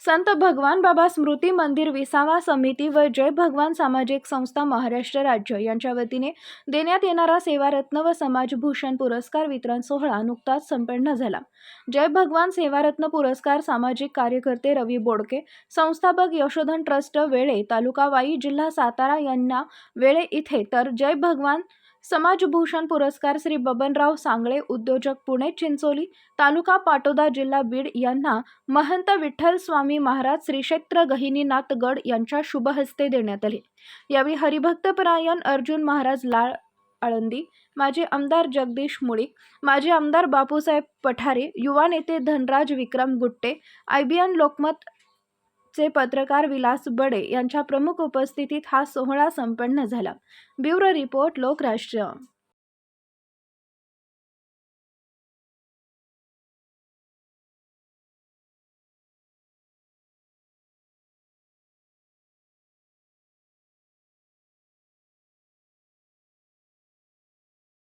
संत भगवान बाबा स्मृती मंदिर विसावा समिती व जय भगवान सामाजिक संस्था महाराष्ट्र राज्य यांच्या वतीने देण्यात येणारा सेवारत्न व समाजभूषण पुरस्कार वितरण सोहळा नुकताच संपन्न झाला. जय भगवान सेवारत्न पुरस्कार सामाजिक कार्यकर्ते रवी बोडके संस्थापक यशोधन ट्रस्ट वेळे तालुका वाई जिल्हा सातारा यांना वेळे इथे तर जय भगवान समाजभूषण पुरस्कार श्री बबनराव सांगळे उद्योजक पुणे चिंचोली तालुका पाटोदा जिल्हा बीड यांना महंत विठ्ठल स्वामी महाराज श्री क्षेत्र गहिनीनाथ गड यांच्या शुभहस्ते देण्यात आले. यावेळी हरिभक्तपरायण अर्जुन महाराज लाळ आळंदी माजी आमदार जगदीश मुळीक माजी आमदार बापूसाहेब पठारे युवा नेते Dhanraj Vikram Gutte I B N Lokmat चे पत्रकार विलास बडे यांच्या प्रमुख उपस्थितीत हा सोहळा संपन्न झाला. Bureau report Lokrashtra.